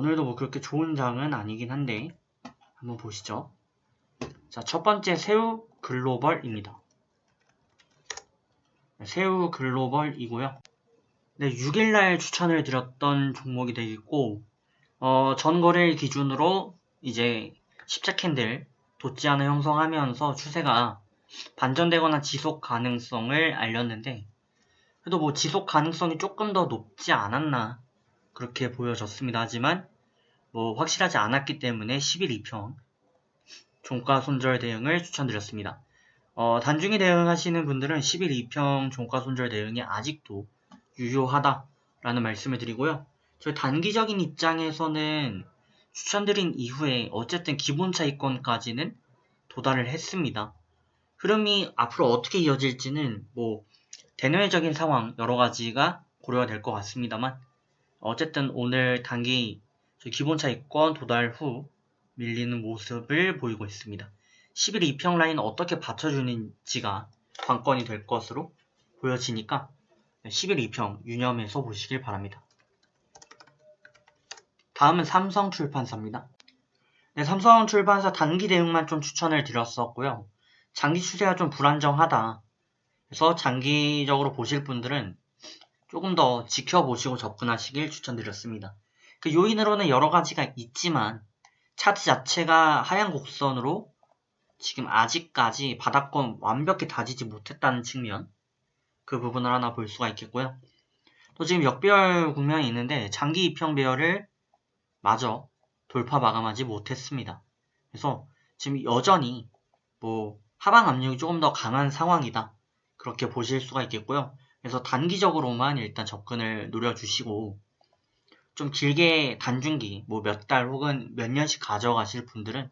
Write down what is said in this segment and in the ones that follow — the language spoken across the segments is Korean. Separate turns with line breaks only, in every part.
오늘도 뭐 그렇게 좋은 장은 아니긴 한데 한번 보시죠. 자, 첫 번째 새우 글로벌입니다. 네, 새우 글로벌이고요. 네, 6일날 추천을 드렸던 종목이 되겠고 어, 전거래일 기준으로 이제 십자 캔들 돋지 않아 형성하면서 추세가 반전되거나 지속 가능성을 알렸는데 그래도 뭐 지속 가능성이 조금 더 높지 않았나 그렇게 보여졌습니다. 하지만 뭐 확실하지 않았기 때문에 11 2평 종가 손절 대응을 추천드렸습니다. 어, 단중에 대응하시는 분들은 11 2평 종가 손절 대응이 아직도 유효하다라는 말씀을 드리고요. 저희 단기적인 입장에서는 추천드린 이후에 어쨌든 기본 차익권까지는 도달을 했습니다. 흐름이 앞으로 어떻게 이어질지는 뭐 대내외적인 상황 여러 가지가 고려가 될 것 같습니다만 어쨌든 오늘 단기 기본 차익권 도달 후 밀리는 모습을 보이고 있습니다. 11 2평 라인 어떻게 받쳐주는지가 관건이 될 것으로 보여지니까 11 2평 유념해서 보시길 바랍니다. 다음은 삼성 출판사입니다. 네, 삼성 출판사 단기 대응만 좀 추천을 드렸었고요. 장기 추세가 좀 불안정하다. 그래서 장기적으로 보실 분들은 조금 더 지켜보시고 접근하시길 추천드렸습니다. 그 요인으로는 여러 가지가 있지만 차트 자체가 하향 곡선으로 지금 아직까지 바닥권 완벽히 다지지 못했다는 측면 그 부분을 하나 볼 수가 있겠고요. 또 지금 역배열 국면이 있는데 장기 입형 배열을 마저 돌파 마감하지 못했습니다. 그래서 지금 여전히 뭐 하방 압력이 조금 더 강한 상황이다. 그렇게 보실 수가 있겠고요. 그래서 단기적으로만 일단 접근을 노려주시고 좀 길게 단중기 뭐 몇 달 혹은 몇 년씩 가져가실 분들은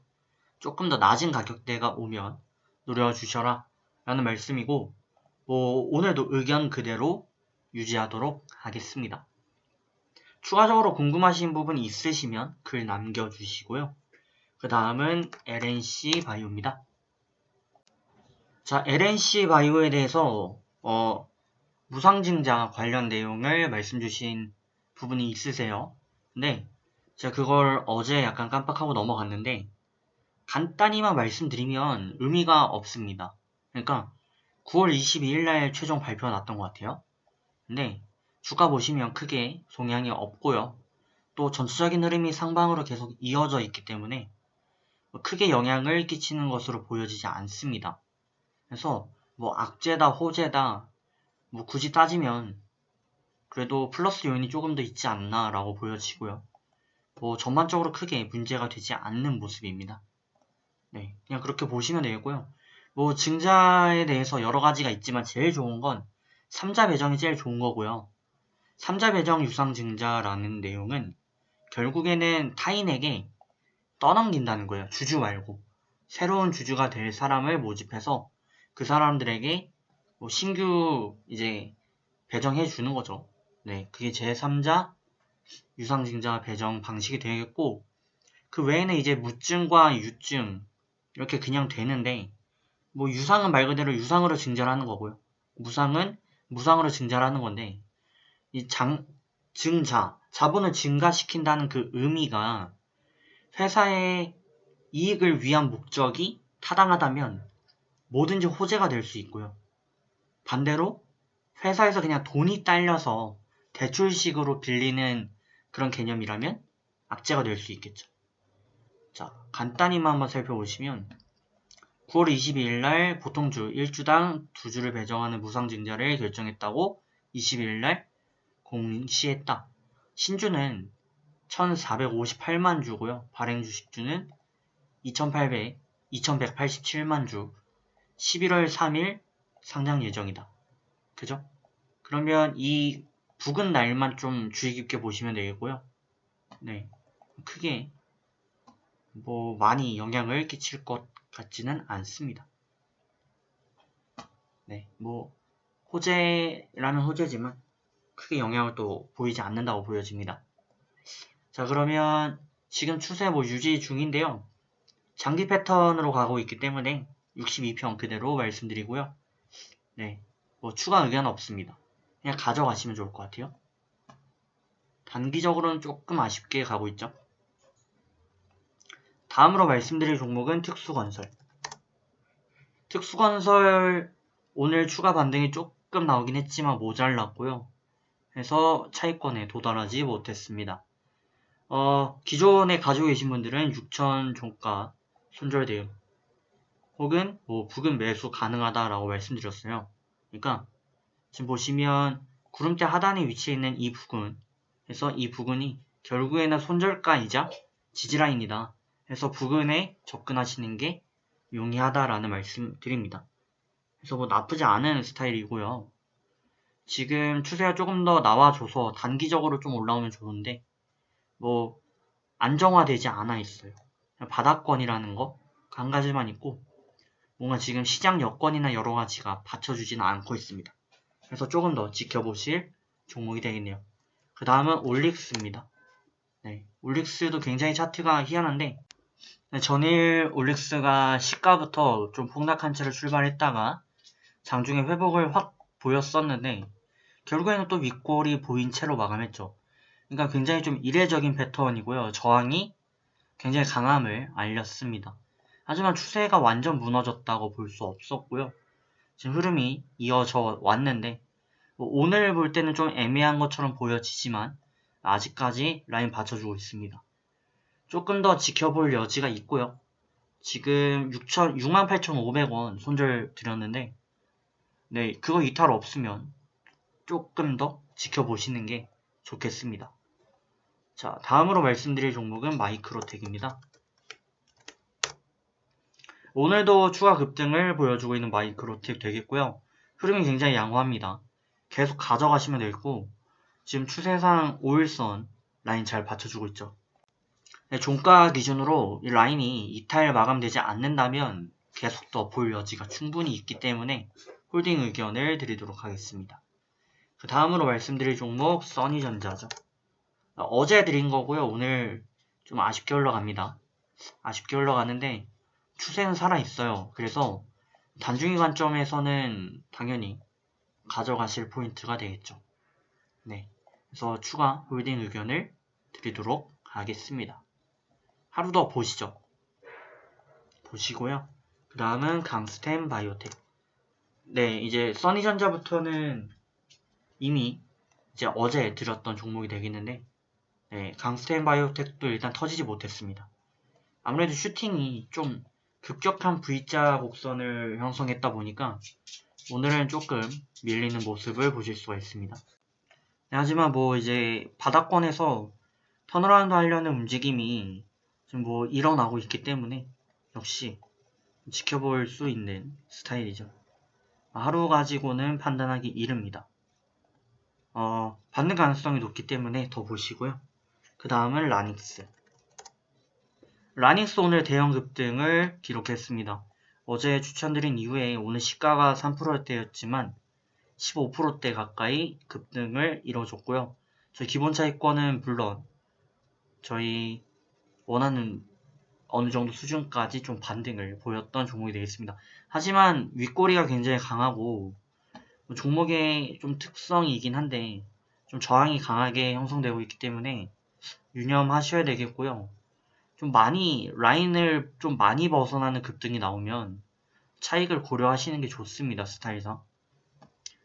조금 더 낮은 가격대가 오면 노려주셔라 라는 말씀이고 뭐 오늘도 의견 그대로 유지하도록 하겠습니다. 추가적으로 궁금하신 부분이 있으시면 글 남겨주시고요. 그 다음은 LNC 바이오입니다. 자, LNC 바이오에 대해서 어, 무상증자 관련 내용을 말씀 주신 부분이 있으세요. 근데 제가 그걸 어제 약간 깜빡하고 넘어갔는데 간단히만 말씀드리면 의미가 없습니다. 그러니까 9월 22일 날 최종 발표가 났던 것 같아요. 근데 주가 보시면 크게 동향이 없고요. 또 전체적인 흐름이 상방으로 계속 이어져 있기 때문에 크게 영향을 끼치는 것으로 보여지지 않습니다. 그래서 뭐 악재다 호재다 뭐 굳이 따지면 그래도 플러스 요인이 조금 더 있지 않나 라고 보여지고요. 뭐 전반적으로 크게 문제가 되지 않는 모습입니다. 네, 그냥 그렇게 보시면 되겠고요. 뭐 증자에 대해서 여러 가지가 있지만 제일 좋은 건 3자 배정이 제일 좋은 거고요. 3자 배정 유상 증자라는 내용은 결국에는 타인에게 떠넘긴다는 거예요. 주주 말고. 새로운 주주가 될 사람을 모집해서 그 사람들에게 뭐 신규 이제 배정해 주는 거죠. 네, 그게 제3자 유상증자 배정 방식이 되겠고 그 외에는 이제 무증과 유증 이렇게 그냥 되는데 뭐 유상은 말 그대로 유상으로 증자하는 거고요. 무상은 무상으로 증자하는 건데 이 장, 증자, 자본을 증가시킨다는 그 의미가 회사의 이익을 위한 목적이 타당하다면 뭐든지 호재가 될 수 있고요. 반대로 회사에서 그냥 돈이 딸려서 대출식으로 빌리는 그런 개념이라면 악재가 될 수 있겠죠. 자, 간단히만 한번 살펴보시면 9월 22일 날 보통주 1주당 2주를 배정하는 무상증자를 결정했다고 22일 날 공시했다. 신주는 1458만 주고요. 발행 주식주는 2800, 2187만 주. 11월 3일 상장 예정이다. 그죠? 그러면 이 붉은 날만 좀 주의 깊게 보시면 되겠고요. 네. 크게 뭐 많이 영향을 끼칠 것 같지는 않습니다. 네. 뭐 호재라면 호재지만 크게 영향을 또 보이지 않는다고 보여집니다. 자, 그러면 지금 추세 뭐 유지 중인데요. 장기 패턴으로 가고 있기 때문에 62평 그대로 말씀드리고요. 네. 뭐 추가 의견 없습니다. 그냥 가져가시면 좋을 것 같아요. 단기적으로는 조금 아쉽게 가고 있죠. 다음으로 말씀드릴 종목은 특수건설. 특수건설 오늘 추가 반등이 조금 나오긴 했지만 모자랐고요. 해서 차익권에 도달하지 못했습니다. 어, 기존에 가지고 계신 분들은 6천 종가 손절 대응 혹은 뭐 부근 매수 가능하다라고 말씀드렸어요. 그러니까 지금 보시면 구름대 하단에 위치해 있는 이 부근 그래서 이 부근이 결국에는 손절가이자 지지라인이다. 해서 부근에 접근하시는 게 용이하다라는 말씀 드립니다. 그래서 뭐 나쁘지 않은 스타일이고요. 지금 추세가 조금 더 나와줘서 단기적으로 좀 올라오면 좋은데 뭐 안정화되지 않아 있어요. 바닥권이라는 거 한 가지만 있고 뭔가 지금 시장 여건이나 여러 가지가 받쳐주지는 않고 있습니다. 그래서 조금 더 지켜보실 종목이 되겠네요. 그 다음은 올릭스입니다. 네, 올릭스도 굉장히 차트가 희한한데 네, 전일 올릭스가 시가부터 좀 폭락한 채로 출발했다가 장중에 회복을 확 보였었는데 결국에는 또 윗골이 보인 채로 마감했죠. 그러니까 굉장히 좀 이례적인 패턴이고요. 저항이 굉장히 강함을 알렸습니다. 하지만 추세가 완전 무너졌다고 볼 수 없었고요. 지금 흐름이 이어져 왔는데 뭐 오늘 볼 때는 좀 애매한 것처럼 보여지지만 아직까지 라인 받쳐주고 있습니다. 조금 더 지켜볼 여지가 있고요. 지금 6천, 68,500원 손절 드렸는데 네, 그거 이탈 없으면 조금 더 지켜보시는 게 좋겠습니다. 자, 다음으로 말씀드릴 종목은 마이크로텍입니다. 오늘도 추가 급등을 보여주고 있는 마이크로텍 되겠고요. 흐름이 굉장히 양호합니다. 계속 가져가시면 되고 지금 추세상 5일선 라인 잘 받쳐주고 있죠. 네, 종가 기준으로 이 라인이 이탈 마감되지 않는다면 계속 더 볼 여지가 충분히 있기 때문에 홀딩 의견을 드리도록 하겠습니다. 그 다음으로 말씀드릴 종목 써니전자죠. 어제 드린 거고요. 오늘 좀 아쉽게 올라갑니다. 아쉽게 올라가는데 추세는 살아있어요. 그래서 단중기 관점에서는 당연히 가져가실 포인트가 되겠죠. 네. 그래서 추가 홀딩 의견을 드리도록 하겠습니다. 하루 더 보시죠. 보시고요. 그 다음은 강스템 바이오텍. 네, 이제 써니전자부터는 이미 이제 어제 드렸던 종목이 되겠는데, 네, 강스템 바이오텍도 일단 터지지 못했습니다. 아무래도 슈팅이 좀 급격한 V자 곡선을 형성했다 보니까 오늘은 조금 밀리는 모습을 보실 수가 있습니다. 네, 하지만 뭐 이제 바닥권에서 턴어라운드 하려는 움직임이 지금 뭐 일어나고 있기 때문에 역시 지켜볼 수 있는 스타일이죠. 하루 가지고는 판단하기 이릅니다. 어, 받는 가능성이 높기 때문에 더 보시고요. 그 다음은 라닉스. 오늘 대형 급등을 기록했습니다. 어제 추천드린 이후에 오늘 시가가 3%대였지만 15%대 가까이 급등을 이뤄줬고요. 저희 기본 차익권은 물론 저희 원하는 어느 정도 수준까지 좀 반등을 보였던 종목이 되겠습니다. 하지만 윗꼬리가 굉장히 강하고 뭐 종목의 좀 특성이긴 한데 좀 저항이 강하게 형성되고 있기 때문에 유념하셔야 되겠고요. 좀 많이 라인을 좀 많이 벗어나는 급등이 나오면 차익을 고려하시는 게 좋습니다. 스타일상.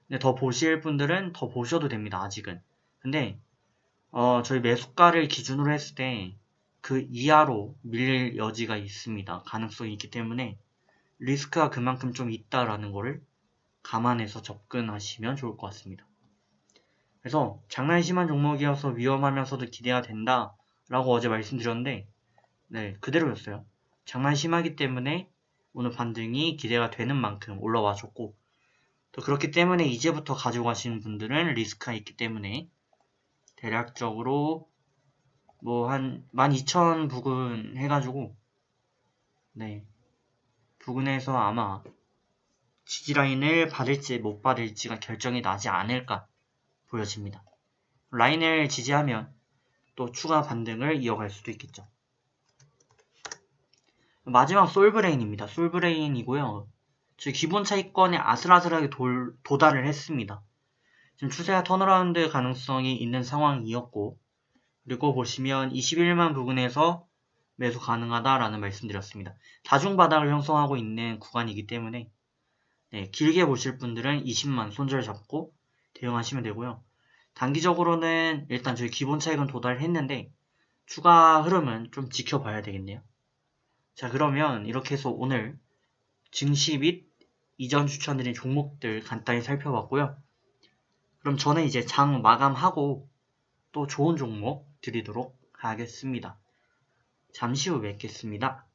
근데 더 보실 분들은 더 보셔도 됩니다. 아직은. 근데 어, 저희 매수가를 기준으로 했을 때 그 이하로 밀릴 여지가 있습니다. 가능성이 있기 때문에 리스크가 그만큼 좀 있다라는 거를 감안해서 접근하시면 좋을 것 같습니다. 그래서 장난이 심한 종목이어서 위험하면서도 기대가 된다 라고 어제 말씀드렸는데 네 그대로였어요. 장난이 심하기 때문에 오늘 반등이 기대가 되는 만큼 올라와 줬고 또 그렇기 때문에 이제부터 가지고 가시는 분들은 리스크가 있기 때문에 대략적으로 뭐 한 12,000 부근 해가지고 네 부근에서 아마 지지라인을 받을지 못 받을지가 결정이 나지 않을까 보여집니다. 라인을 지지하면 또 추가 반등을 이어갈 수도 있겠죠. 마지막 솔브레인입니다. 솔브레인이고요. 저희 기본 차익권에 아슬아슬하게 돌, 도달을 했습니다. 지금 추세가 턴어라운드 가능성이 있는 상황이었고 그리고 보시면 21만 부근에서 매수 가능하다라는 말씀드렸습니다. 다중 바닥을 형성하고 있는 구간이기 때문에 네, 길게 보실 분들은 20만 손절 잡고 대응하시면 되고요. 단기적으로는 일단 저희 기본 차익은 도달했는데 추가 흐름은 좀 지켜봐야 되겠네요. 자 그러면 이렇게 해서 오늘 증시 및 이전 추천드린 종목들 간단히 살펴봤고요. 그럼 저는 이제 장 마감하고 또 좋은 종목 드리도록 하겠습니다. 잠시 후 뵙겠습니다.